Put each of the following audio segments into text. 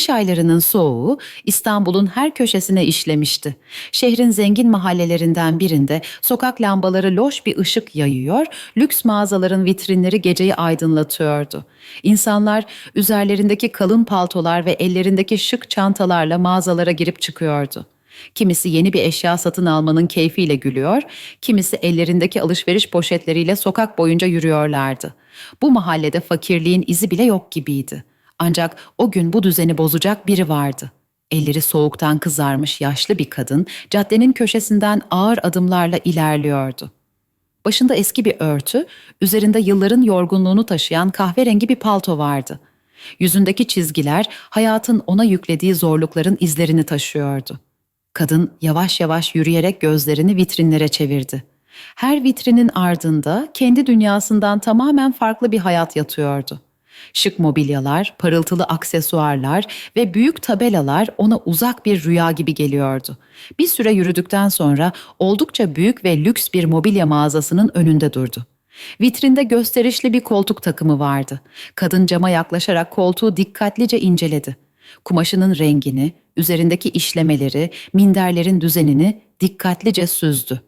Kış aylarının soğuğu İstanbul'un her köşesine işlemişti. Şehrin zengin mahallelerinden birinde sokak lambaları loş bir ışık yayıyor, lüks mağazaların vitrinleri geceyi aydınlatıyordu. İnsanlar üzerlerindeki kalın paltolar ve ellerindeki şık çantalarla mağazalara girip çıkıyordu. Kimisi yeni bir eşya satın almanın keyfiyle gülüyor, kimisi ellerindeki alışveriş poşetleriyle sokak boyunca yürüyorlardı. Bu mahallede fakirliğin izi bile yok gibiydi. Ancak o gün bu düzeni bozacak biri vardı. Elleri soğuktan kızarmış yaşlı bir kadın caddenin köşesinden ağır adımlarla ilerliyordu. Başında eski bir örtü, üzerinde yılların yorgunluğunu taşıyan kahverengi bir palto vardı. Yüzündeki çizgiler hayatın ona yüklediği zorlukların izlerini taşıyordu. Kadın yavaş yavaş yürüyerek gözlerini vitrinlere çevirdi. Her vitrinin ardında kendi dünyasından tamamen farklı bir hayat yatıyordu. Şık mobilyalar, parıltılı aksesuarlar ve büyük tabelalar ona uzak bir rüya gibi geliyordu. Bir süre yürüdükten sonra oldukça büyük ve lüks bir mobilya mağazasının önünde durdu. Vitrinde gösterişli bir koltuk takımı vardı. Kadın cama yaklaşarak koltuğu dikkatlice inceledi. Kumaşının rengini, üzerindeki işlemeleri, minderlerin düzenini dikkatlice süzdü.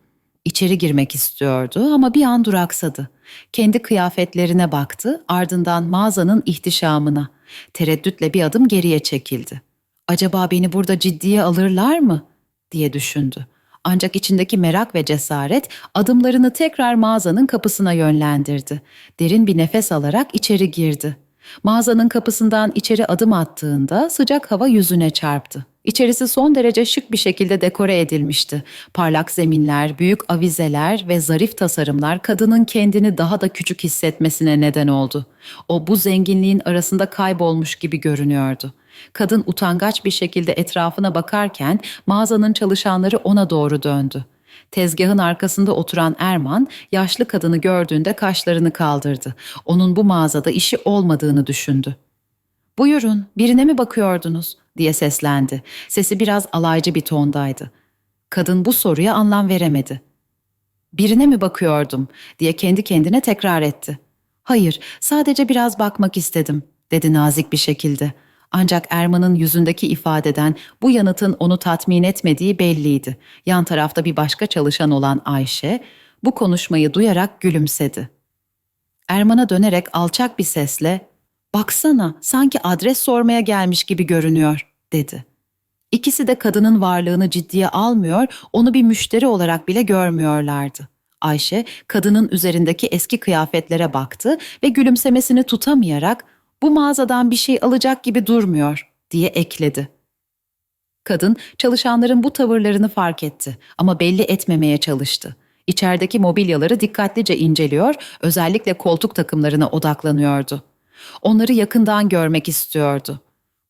İçeri girmek istiyordu ama bir an duraksadı. Kendi kıyafetlerine baktı, ardından mağazanın ihtişamına. Tereddütle bir adım geriye çekildi. Acaba beni burada ciddiye alırlar mı? diye düşündü. Ancak içindeki merak ve cesaret adımlarını tekrar mağazanın kapısına yönlendirdi. Derin bir nefes alarak içeri girdi. Mağazanın kapısından içeri adım attığında sıcak hava yüzüne çarptı. İçerisi son derece şık bir şekilde dekore edilmişti. Parlak zeminler, büyük avizeler ve zarif tasarımlar kadının kendini daha da küçük hissetmesine neden oldu. O bu zenginliğin arasında kaybolmuş gibi görünüyordu. Kadın utangaç bir şekilde etrafına bakarken mağazanın çalışanları ona doğru döndü. Tezgahın arkasında oturan Erman yaşlı kadını gördüğünde kaşlarını kaldırdı. Onun bu mağazada işi olmadığını düşündü. "Buyurun, birine mi bakıyordunuz?" Diye seslendi. Sesi biraz alaycı bir tondaydı. Kadın bu soruya anlam veremedi. "Birine mi bakıyordum?" diye kendi kendine tekrar etti. "Hayır, sadece biraz bakmak istedim." dedi nazik bir şekilde. Ancak Erman'ın yüzündeki ifadeden bu yanıtın onu tatmin etmediği belliydi. Yan tarafta bir başka çalışan olan Ayşe bu konuşmayı duyarak gülümsedi. Erman'a dönerek alçak bir sesle "Baksana, sanki adres sormaya gelmiş gibi görünüyor." dedi. İkisi de kadının varlığını ciddiye almıyor, onu bir müşteri olarak bile görmüyorlardı. Ayşe kadının üzerindeki eski kıyafetlere baktı ve gülümsemesini tutamayarak bu mağazadan bir şey alacak gibi durmuyor diye ekledi. Kadın çalışanların bu tavırlarını fark etti ama belli etmemeye çalıştı. İçerideki mobilyaları dikkatlice inceliyor, özellikle koltuk takımlarına odaklanıyordu. Onları yakından görmek istiyordu.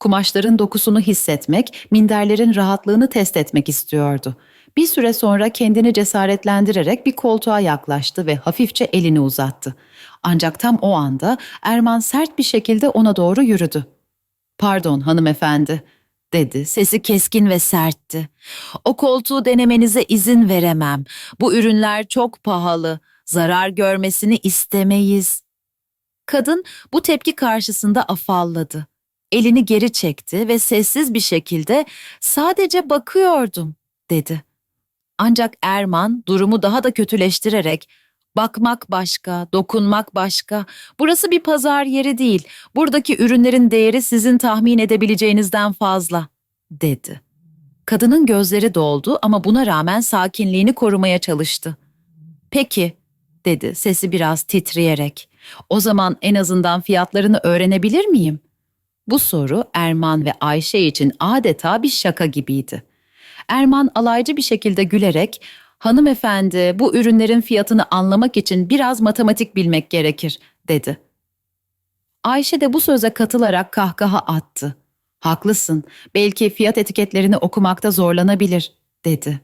Kumaşların dokusunu hissetmek, minderlerin rahatlığını test etmek istiyordu. Bir süre sonra kendini cesaretlendirerek bir koltuğa yaklaştı ve hafifçe elini uzattı. Ancak tam o anda Erman sert bir şekilde ona doğru yürüdü. "Pardon hanımefendi." dedi. Sesi keskin ve sertti. "O koltuğu denemenize izin veremem. Bu ürünler çok pahalı. Zarar görmesini istemeyiz." Kadın bu tepki karşısında afalladı. Elini geri çekti ve sessiz bir şekilde "Sadece bakıyordum." dedi. Ancak Erman durumu daha da kötüleştirerek bakmak başka, dokunmak başka. Burası bir pazar yeri değil. Buradaki ürünlerin değeri sizin tahmin edebileceğinizden fazla, dedi. Kadının gözleri doldu ama buna rağmen sakinliğini korumaya çalıştı. Peki, dedi sesi biraz titreyerek. O zaman en azından fiyatlarını öğrenebilir miyim? Bu soru Erman ve Ayşe için adeta bir şaka gibiydi. Erman alaycı bir şekilde gülerek "Hanımefendi, bu ürünlerin fiyatını anlamak için biraz matematik bilmek gerekir." dedi. Ayşe de bu söze katılarak kahkaha attı. "Haklısın. Belki fiyat etiketlerini okumakta zorlanabilir." dedi.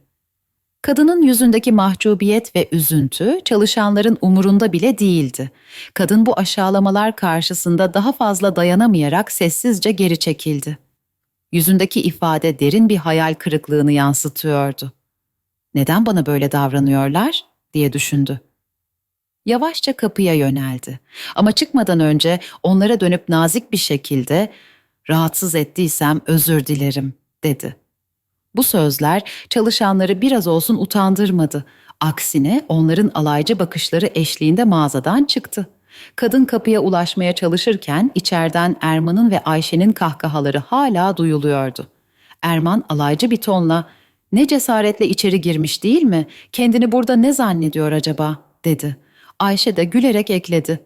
Kadının yüzündeki mahcubiyet ve üzüntü çalışanların umurunda bile değildi. Kadın bu aşağılamalar karşısında daha fazla dayanamayarak sessizce geri çekildi. Yüzündeki ifade derin bir hayal kırıklığını yansıtıyordu. Neden bana böyle davranıyorlar diye düşündü. Yavaşça kapıya yöneldi. Ama çıkmadan önce onlara dönüp nazik bir şekilde Rahatsız ettiysem özür dilerim, dedi. Bu sözler çalışanları biraz olsun utandırmadı. Aksine onların alaycı bakışları eşliğinde mağazadan çıktı. Kadın kapıya ulaşmaya çalışırken içeriden Erman'ın ve Ayşe'nin kahkahaları hala duyuluyordu. Erman alaycı bir tonla "Ne cesaretle içeri girmiş değil mi? Kendini burada ne zannediyor acaba?" dedi. Ayşe de gülerek ekledi.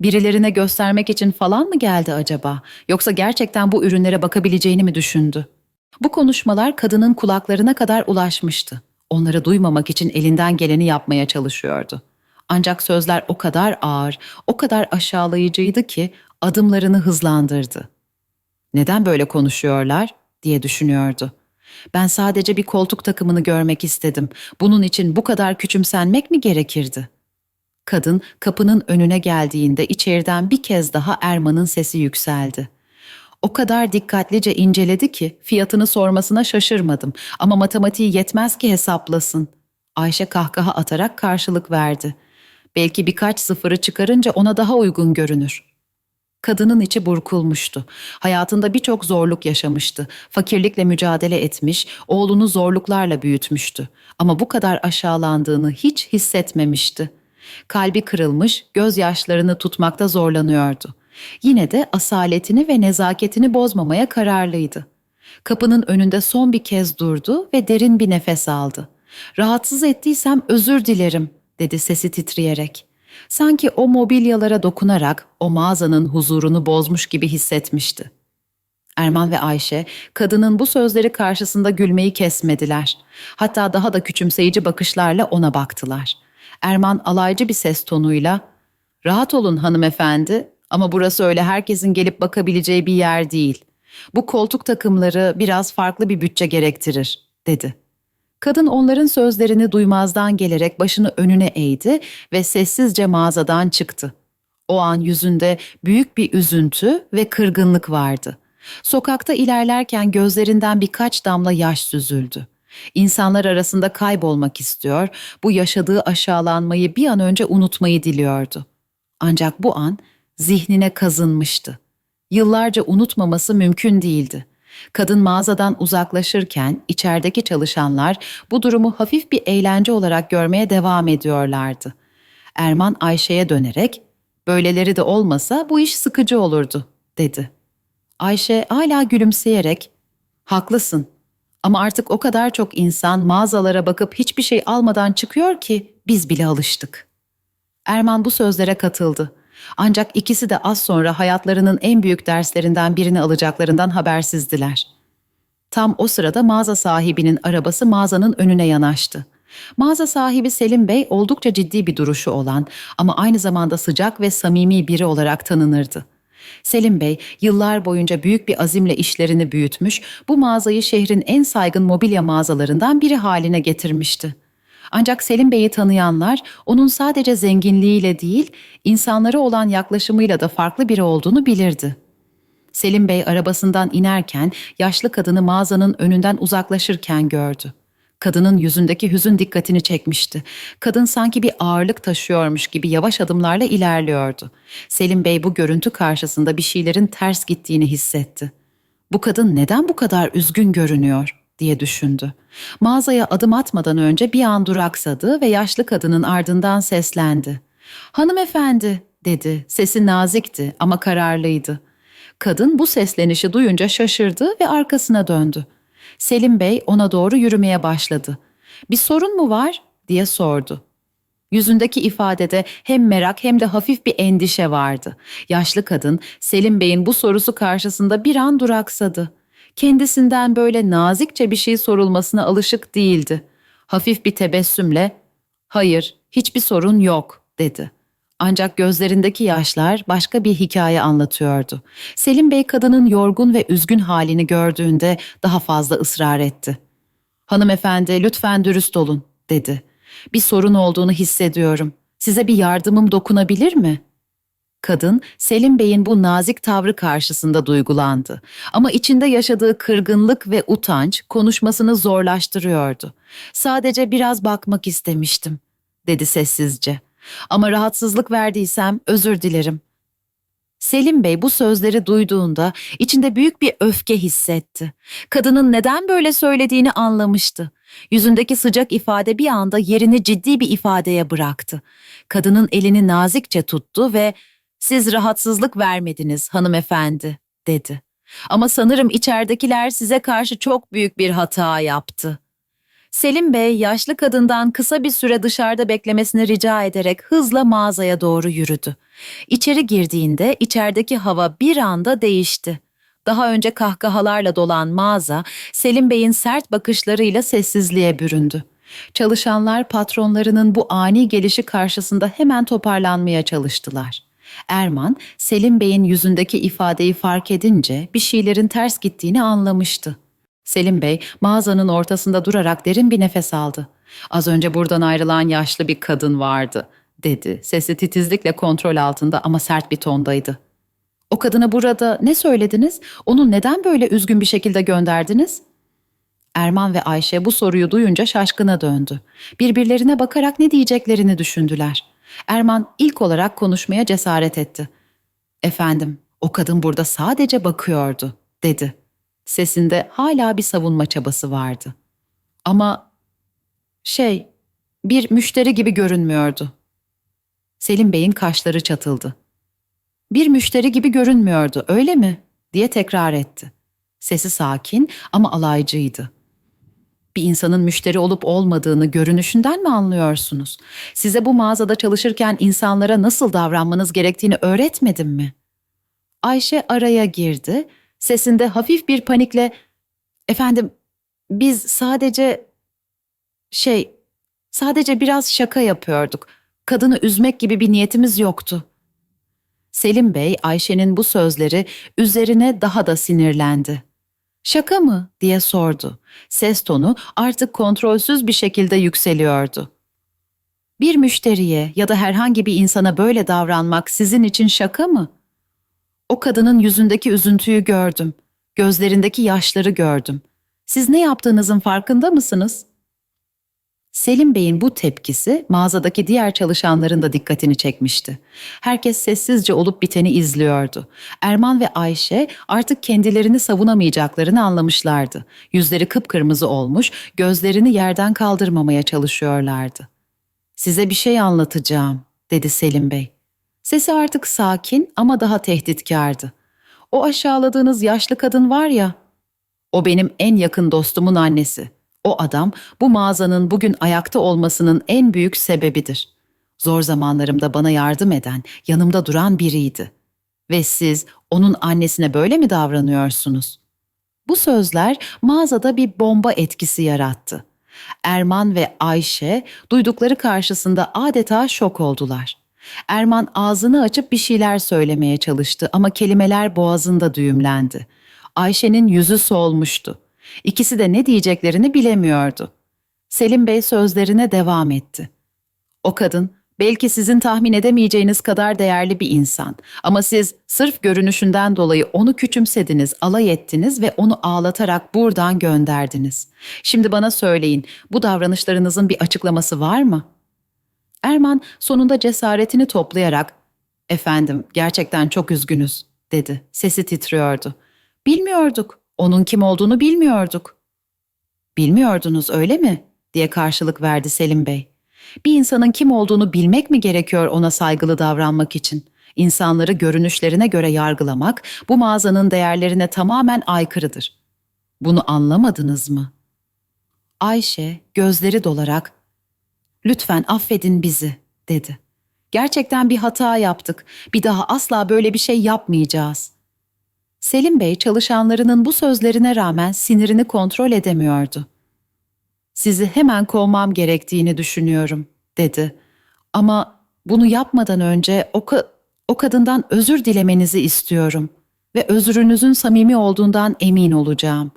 Birilerine göstermek için falan mı geldi acaba? Yoksa gerçekten bu ürünlere bakabileceğini mi düşündü? Bu konuşmalar kadının kulaklarına kadar ulaşmıştı. Onları duymamak için elinden geleni yapmaya çalışıyordu. Ancak sözler o kadar ağır, o kadar aşağılayıcıydı ki adımlarını hızlandırdı. Neden böyle konuşuyorlar diye düşünüyordu. Ben sadece bir koltuk takımını görmek istedim. Bunun için bu kadar küçümsenmek mi gerekirdi? Kadın kapının önüne geldiğinde içeriden bir kez daha Erman'ın sesi yükseldi. O kadar dikkatlice inceledi ki fiyatını sormasına şaşırmadım ama matematiği yetmez ki hesaplasın. Ayşe kahkaha atarak karşılık verdi. Belki birkaç sıfırı çıkarınca ona daha uygun görünür. Kadının içi burkulmuştu. Hayatında birçok zorluk yaşamıştı. Fakirlikle mücadele etmiş, oğlunu zorluklarla büyütmüştü. Ama bu kadar aşağılandığını hiç hissetmemişti. Kalbi kırılmış, gözyaşlarını tutmakta zorlanıyordu. Yine de asaletini ve nezaketini bozmamaya kararlıydı. Kapının önünde son bir kez durdu ve derin bir nefes aldı. Rahatsız ettiysem özür dilerim, dedi sesi titreyerek. Sanki o mobilyalara dokunarak o mağazanın huzurunu bozmuş gibi hissetmişti. Erman ve Ayşe kadının bu sözleri karşısında gülmeyi kesmediler. Hatta daha da küçümseyici bakışlarla ona baktılar. Erman alaycı bir ses tonuyla "Rahat olun hanımefendi ama burası öyle herkesin gelip bakabileceği bir yer değil. Bu koltuk takımları biraz farklı bir bütçe gerektirir." dedi. Kadın onların sözlerini duymazdan gelerek başını önüne eğdi ve sessizce mağazadan çıktı. O an yüzünde büyük bir üzüntü ve kırgınlık vardı. Sokakta ilerlerken gözlerinden birkaç damla yaş süzüldü. İnsanlar arasında kaybolmak istiyor, bu yaşadığı aşağılanmayı bir an önce unutmayı diliyordu. Ancak bu an zihnine kazınmıştı. Yıllarca unutmaması mümkün değildi. Kadın mağazadan uzaklaşırken içerideki çalışanlar bu durumu hafif bir eğlence olarak görmeye devam ediyorlardı. Erman Ayşe'ye dönerek, "Böyleleri de olmasa bu iş sıkıcı olurdu." dedi. Ayşe hala gülümseyerek, "Haklısın. Ama artık o kadar çok insan mağazalara bakıp hiçbir şey almadan çıkıyor ki biz bile alıştık." Erman bu sözlere katıldı. Ancak ikisi de az sonra hayatlarının en büyük derslerinden birini alacaklarından habersizdiler. Tam o sırada mağaza sahibinin arabası mağazanın önüne yanaştı. Mağaza sahibi Selim Bey oldukça ciddi bir duruşu olan ama aynı zamanda sıcak ve samimi biri olarak tanınırdı. Selim Bey yıllar boyunca büyük bir azimle işlerini büyütmüş, bu mağazayı şehrin en saygın mobilya mağazalarından biri haline getirmişti. Ancak Selim Bey'i tanıyanlar onun sadece zenginliğiyle değil, insanlara olan yaklaşımıyla da farklı biri olduğunu bilirdi. Selim Bey arabasından inerken yaşlı kadını mağazanın önünden uzaklaşırken gördü. Kadının yüzündeki hüzün dikkatini çekmişti. Kadın sanki bir ağırlık taşıyormuş gibi yavaş adımlarla ilerliyordu. Selim Bey bu görüntü karşısında bir şeylerin ters gittiğini hissetti. Bu kadın neden bu kadar üzgün görünüyor? Diye düşündü. Mağazaya adım atmadan önce bir an duraksadı ve yaşlı kadının ardından seslendi. Hanımefendi dedi. Sesi nazikti ama kararlıydı. Kadın bu seslenişi duyunca şaşırdı ve arkasına döndü. Selim Bey ona doğru yürümeye başladı. Bir sorun mu var diye sordu. Yüzündeki ifadede hem merak hem de hafif bir endişe vardı. Yaşlı kadın Selim Bey'in bu sorusu karşısında bir an duraksadı kendisinden böyle nazikçe bir şey sorulmasına alışık değildi. Hafif bir tebessümle "Hayır, hiçbir sorun yok." dedi. Ancak gözlerindeki yaşlar başka bir hikaye anlatıyordu. Selim Bey kadının yorgun ve üzgün halini gördüğünde daha fazla ısrar etti. "Hanımefendi, lütfen dürüst olun." dedi. "Bir sorun olduğunu hissediyorum. Size bir yardımım dokunabilir mi?" Kadın Selim Bey'in bu nazik tavrı karşısında duygulandı. Ama içinde yaşadığı kırgınlık ve utanç konuşmasını zorlaştırıyordu. Sadece biraz bakmak istemiştim, dedi sessizce. Ama rahatsızlık verdiysem özür dilerim. Selim Bey bu sözleri duyduğunda içinde büyük bir öfke hissetti. Kadının neden böyle söylediğini anlamıştı. Yüzündeki sıcak ifade bir anda yerini ciddi bir ifadeye bıraktı. Kadının elini nazikçe tuttu ve "Siz rahatsızlık vermediniz hanımefendi." dedi. Ama sanırım içeridekiler size karşı çok büyük bir hata yaptı. Selim Bey yaşlı kadından kısa bir süre dışarıda beklemesini rica ederek hızla mağazaya doğru yürüdü. İçeri girdiğinde içerideki hava bir anda değişti. Daha önce kahkahalarla dolan mağaza Selim Bey'in sert bakışlarıyla sessizliğe büründü. Çalışanlar patronlarının bu ani gelişi karşısında hemen toparlanmaya çalıştılar. Erman, Selim Bey'in yüzündeki ifadeyi fark edince bir şeylerin ters gittiğini anlamıştı. Selim Bey mağazanın ortasında durarak derin bir nefes aldı. Az önce buradan ayrılan yaşlı bir kadın vardı, dedi. Sesi titizlikle kontrol altında ama sert bir tondaydı. O kadına burada ne söylediniz? Onu neden böyle üzgün bir şekilde gönderdiniz? Erman ve Ayşe bu soruyu duyunca şaşkına döndü. Birbirlerine bakarak ne diyeceklerini düşündüler. Erman ilk olarak konuşmaya cesaret etti. Efendim, o kadın burada sadece bakıyordu, dedi. Sesinde hala bir savunma çabası vardı. Ama şey, bir müşteri gibi görünmüyordu. Selim Bey'in kaşları çatıldı. Bir müşteri gibi görünmüyordu, öyle mi? diye tekrar etti. Sesi sakin ama alaycıydı. Bir insanın müşteri olup olmadığını görünüşünden mi anlıyorsunuz? Size bu mağazada çalışırken insanlara nasıl davranmanız gerektiğini öğretmedim mi? Ayşe araya girdi. Sesinde hafif bir panikle "Efendim, biz sadece şey, sadece biraz şaka yapıyorduk. Kadını üzmek gibi bir niyetimiz yoktu." Selim Bey Ayşe'nin bu sözleri üzerine daha da sinirlendi. Şaka mı diye sordu. Ses tonu artık kontrolsüz bir şekilde yükseliyordu. Bir müşteriye ya da herhangi bir insana böyle davranmak sizin için şaka mı? O kadının yüzündeki üzüntüyü gördüm. Gözlerindeki yaşları gördüm. Siz ne yaptığınızın farkında mısınız? Selim Bey'in bu tepkisi mağazadaki diğer çalışanların da dikkatini çekmişti. Herkes sessizce olup biteni izliyordu. Erman ve Ayşe artık kendilerini savunamayacaklarını anlamışlardı. Yüzleri kıpkırmızı olmuş, gözlerini yerden kaldırmamaya çalışıyorlardı. "Size bir şey anlatacağım." dedi Selim Bey. Sesi artık sakin ama daha tehditkardı. "O aşağıladığınız yaşlı kadın var ya, o benim en yakın dostumun annesi." O adam bu mağazanın bugün ayakta olmasının en büyük sebebidir. Zor zamanlarımda bana yardım eden, yanımda duran biriydi. Ve siz onun annesine böyle mi davranıyorsunuz? Bu sözler mağazada bir bomba etkisi yarattı. Erman ve Ayşe duydukları karşısında adeta şok oldular. Erman ağzını açıp bir şeyler söylemeye çalıştı ama kelimeler boğazında düğümlendi. Ayşe'nin yüzü solmuştu. İkisi de ne diyeceklerini bilemiyordu. Selim Bey sözlerine devam etti. O kadın belki sizin tahmin edemeyeceğiniz kadar değerli bir insan ama siz sırf görünüşünden dolayı onu küçümsediniz, alay ettiniz ve onu ağlatarak buradan gönderdiniz. Şimdi bana söyleyin, bu davranışlarınızın bir açıklaması var mı? Erman sonunda cesaretini toplayarak "Efendim, gerçekten çok üzgünüz." dedi. Sesi titriyordu. "Bilmiyorduk. Onun kim olduğunu bilmiyorduk. Bilmiyordunuz öyle mi? diye karşılık verdi Selim Bey. Bir insanın kim olduğunu bilmek mi gerekiyor ona saygılı davranmak için? İnsanları görünüşlerine göre yargılamak bu mağazanın değerlerine tamamen aykırıdır. Bunu anlamadınız mı? Ayşe gözleri dolarak "Lütfen affedin bizi." dedi. Gerçekten bir hata yaptık. Bir daha asla böyle bir şey yapmayacağız.'' Selim Bey çalışanlarının bu sözlerine rağmen sinirini kontrol edemiyordu. Sizi hemen kovmam gerektiğini düşünüyorum, dedi. Ama bunu yapmadan önce o, ka- o kadından özür dilemenizi istiyorum ve özrünüzün samimi olduğundan emin olacağım.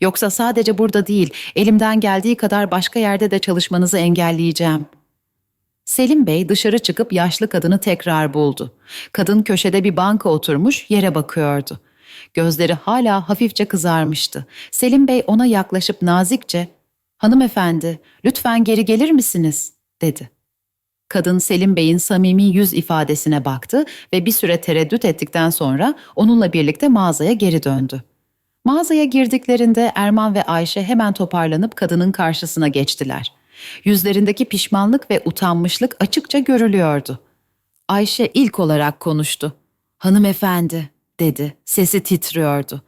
Yoksa sadece burada değil, elimden geldiği kadar başka yerde de çalışmanızı engelleyeceğim. Selim Bey dışarı çıkıp yaşlı kadını tekrar buldu. Kadın köşede bir banka oturmuş yere bakıyordu. Gözleri hala hafifçe kızarmıştı. Selim Bey ona yaklaşıp nazikçe, ''Hanımefendi, lütfen geri gelir misiniz?'' dedi. Kadın Selim Bey'in samimi yüz ifadesine baktı ve bir süre tereddüt ettikten sonra onunla birlikte mağazaya geri döndü. Mağazaya girdiklerinde Erman ve Ayşe hemen toparlanıp kadının karşısına geçtiler. Yüzlerindeki pişmanlık ve utanmışlık açıkça görülüyordu. Ayşe ilk olarak konuştu. Hanımefendi, dedi. Sesi titriyordu.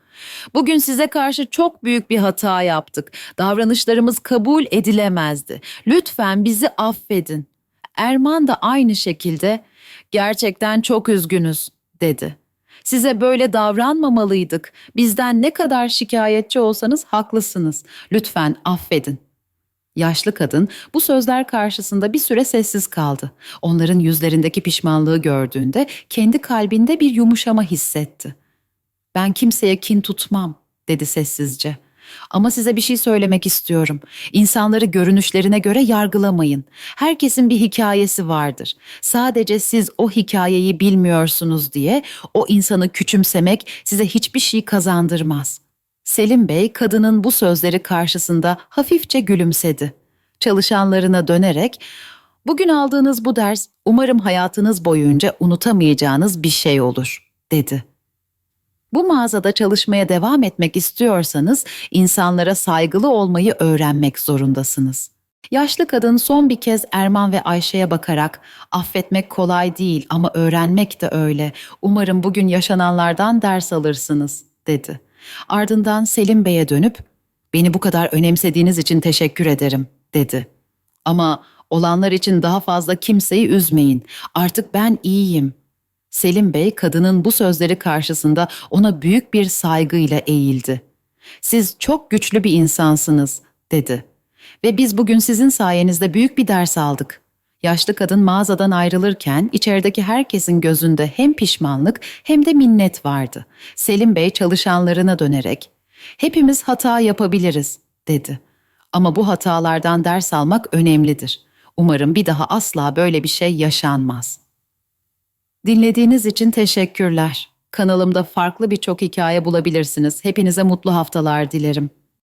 Bugün size karşı çok büyük bir hata yaptık. Davranışlarımız kabul edilemezdi. Lütfen bizi affedin. Erman da aynı şekilde gerçekten çok üzgünüz dedi. Size böyle davranmamalıydık. Bizden ne kadar şikayetçi olsanız haklısınız. Lütfen affedin. Yaşlı kadın bu sözler karşısında bir süre sessiz kaldı. Onların yüzlerindeki pişmanlığı gördüğünde kendi kalbinde bir yumuşama hissetti. Ben kimseye kin tutmam, dedi sessizce. Ama size bir şey söylemek istiyorum. İnsanları görünüşlerine göre yargılamayın. Herkesin bir hikayesi vardır. Sadece siz o hikayeyi bilmiyorsunuz diye o insanı küçümsemek size hiçbir şey kazandırmaz. Selim Bey kadının bu sözleri karşısında hafifçe gülümsedi. Çalışanlarına dönerek, "Bugün aldığınız bu ders umarım hayatınız boyunca unutamayacağınız bir şey olur." dedi. Bu mağazada çalışmaya devam etmek istiyorsanız insanlara saygılı olmayı öğrenmek zorundasınız. Yaşlı kadın son bir kez Erman ve Ayşe'ye bakarak affetmek kolay değil ama öğrenmek de öyle. Umarım bugün yaşananlardan ders alırsınız dedi. Ardından Selim Bey'e dönüp beni bu kadar önemsediğiniz için teşekkür ederim dedi. Ama olanlar için daha fazla kimseyi üzmeyin. Artık ben iyiyim. Selim Bey kadının bu sözleri karşısında ona büyük bir saygıyla eğildi. Siz çok güçlü bir insansınız, dedi. Ve biz bugün sizin sayenizde büyük bir ders aldık. Yaşlı kadın mağazadan ayrılırken içerideki herkesin gözünde hem pişmanlık hem de minnet vardı. Selim Bey çalışanlarına dönerek, "Hepimiz hata yapabiliriz." dedi. Ama bu hatalardan ders almak önemlidir. Umarım bir daha asla böyle bir şey yaşanmaz. Dinlediğiniz için teşekkürler. Kanalımda farklı birçok hikaye bulabilirsiniz. Hepinize mutlu haftalar dilerim.